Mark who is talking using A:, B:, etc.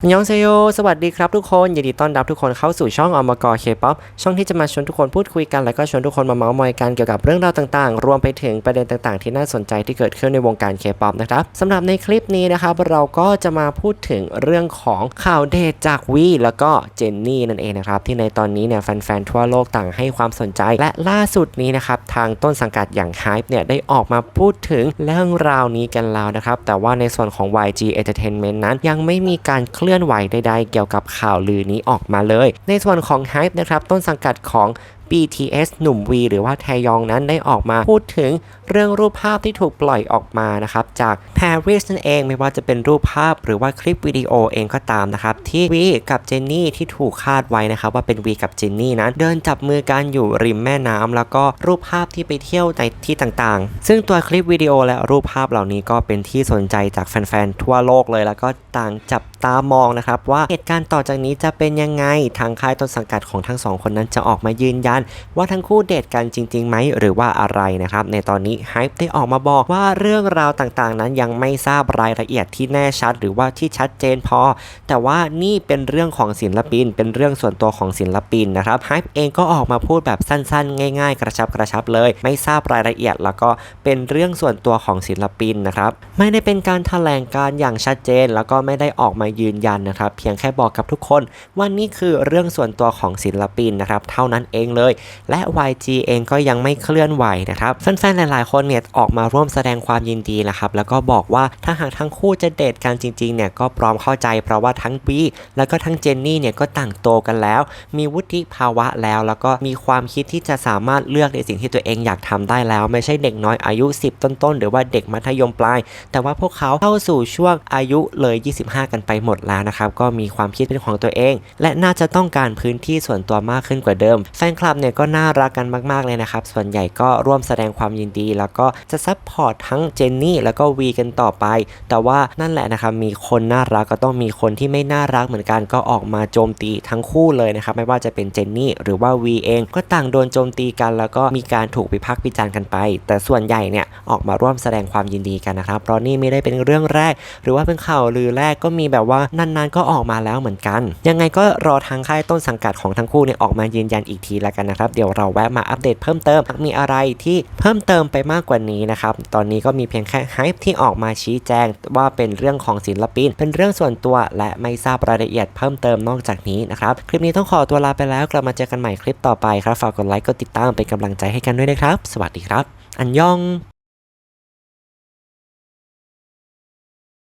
A: ยองเซโย สวัสดีครับทุกคน ยินดีต้อนรับทุกคนเข้าสู่ช่องอมกเคป๊อปช่องที่จะมาชวนทุกคนพูดคุยกัน แล้วก็ชวนทุกคนมาเมาส์มอยกันเกี่ยวกับเรื่องราวต่างๆ รวมไปถึงประเด็นต่างๆ ที่น่าสนใจที่เกิดขึ้นในวงการเคป๊อปนะครับสำหรับในคลิปนี้นะครับเราก็จะมาพูดถึงเรื่องของข่าวเดทจากวีแล้วก็เจนนี่นั่นเองนะครับที่ในตอนนี้เนี่ยแฟนๆทั่วโลกต่างให้ความสนใจ และล่าสุดนี้นะครับทางต้นสังกัดอย่าง Hype เนี่ยได้ออกมาพูดถึงเรื่องราวนี้กันแล้วนะครับแต่ว่าในส่วนของ YG Entertainment นั้นยังไม่มีการเคลื่อนลื่อนไหวใดๆ เกี่ยวกับข่าวลือนี้ออกมาเลย ในส่วนของ Hype นะครับต้นสังกัดของ BTS หนุ่มวีหรือว่าแทยองนั้นได้ออกมาพูดถึงเรื่องรูปภาพที่ถูกปล่อยออกมานะครับจาก Paris นั่นเองไม่ว่าจะเป็นรูปภาพหรือว่าคลิปวิดีโอเองก็ตามนะครับที่วีกับเจนนี่ที่ถูกคาดไว้นะครับว่าเป็นวีกับเจนนี่นั้น เดินจับมือกันอยู่ริมแม่น้ำแล้วก็รูปภาพที่ไปเที่ยวในที่ต่างๆ ซึ่งตัวคลิปวิดีโอและรูปภาพเหล่านี้ก็เป็นที่สนใจจากแฟนๆทั่วโลกเลย แล้วก็ต่างจับตามองนะครับว่าเหตุการณ์ต่อจากนี้จะเป็นยังไงทางค่ายต้นสังกัดของทั้งสองคนนั้นจะออกมายืนยัน ว่าทั้งคู่เดทกันจริงๆไหมหรือว่าอะไรนะครับในตอนนี้ไฮป์ได้ออกมาบอกว่าเรื่องราวต่างๆ นั้นยังไม่ทราบรายละเอียดที่แน่ชัด หรือว่าที่ชัดเจนพอ แต่ว่านี่เป็นเรื่องของศิลปิน เป็นเรื่องส่วนตัวของศิลปินนะครับไฮป์เองก็ออกมาพูดแบบสั้นๆ ง่าย ๆ กระชับกระชับเลย ไม่ทราบรายละเอียด แล้วก็เป็นเรื่องส่วนตัวของศิลปินนะครับไม่ได้เป็นการแถลงการอย่างชัดเจน แล้วก็ไม่ได้ออกมายืนยันนะครับ เพียงแค่บอกกับทุกคนว่านี่คือเรื่องส่วนตัวของศิลปินนะครับ เท่านั้นเองเลย และ YG เองก็ยังไม่เคลื่อนไหวนะครับแฟนๆหลายๆคนเนี่ยออกมาร่วมแสดงความยินดีนะครับแล้วก็บอกว่าถ้าหากทั้งคู่จะเดทกันจริงๆเนี่ยก็พร้อมเข้าใจเพราะว่าทั้งปีแล้วก็ทั้งเจนนี่เนี่ยก็ต่างโตกันแล้ว มีวุฒิภาวะแล้ว แล้วก็มีความคิดที่จะสามารถเลือกในสิ่งที่ตัวเองอยากทำได้แล้ว ไม่ใช่เด็กน้อยอายุ 10 ต้นๆ หรือว่าเด็กมัธยมปลาย แต่ว่าพวกเขาเข้าสู่ช่วงอายุเลย 25 กันไปหมดแล้วนะครับก็มีความคิดเป็นของตัวเอง และน่าจะต้องการพื้นที่ส่วนตัวมากขึ้นกว่าเดิม แฟนคลับเนี่ยก็น่ารักกันมากๆเลยนะครับ ส่วนใหญ่ก็ร่วมแสดงความยินดี แล้วก็จะซัพพอร์ตทั้งเจนนี่แล้วก็วีกันต่อไป แต่ว่านั่นแหละนะครับมีคนน่ารักก็ต้องมีคนที่ไม่น่ารักเหมือนกันก็ออกมาโจมตีทั้งคู่เลยนะครับไม่ว่าจะเป็นเจนนี่หรือว่าวีเอง ก็ต่างโดนโจมตีกัน แล้วก็มีการถูกวิพากษ์วิจารณ์กันไป แต่ส่วนใหญ่เนี่ยออกมาร่วมแสดงความยินดีกันนะครับเพราะนี่ไม่ได้เป็นเรื่องแรก หรือว่าเป็นข่าวลือแรกก็มีแบบว่านานๆก็ออกมาแล้วเหมือนกัน ยังไงก็รอทางค่ายต้นสังกัดของทั้งคู่เนี่ยออกมายืนยันอีกทีแล้วกันนะครับ เดี๋ยวเราแวะมาอัปเดตเพิ่มเติมหากมีอะไรที่เพิ่มเติมไปมากกว่านี้นะครับ ตอนนี้ก็มีเพียงแค่ไฮป์ที่ออกมาชี้แจงว่าเป็นเรื่องของศิลปิน เป็นเรื่องส่วนตัวและไม่ทราบรายละเอียดเพิ่มเติมนอกจากนี้นะครับ คลิปนี้ต้องขอตัวลาไปแล้วกลับมาเจอกันใหม่คลิปต่อไปครับ ฝากกดไลค์ กดติดตามเป็นกำลังใจให้กันด้วยนะครับ สวัสดีครับ อันยอง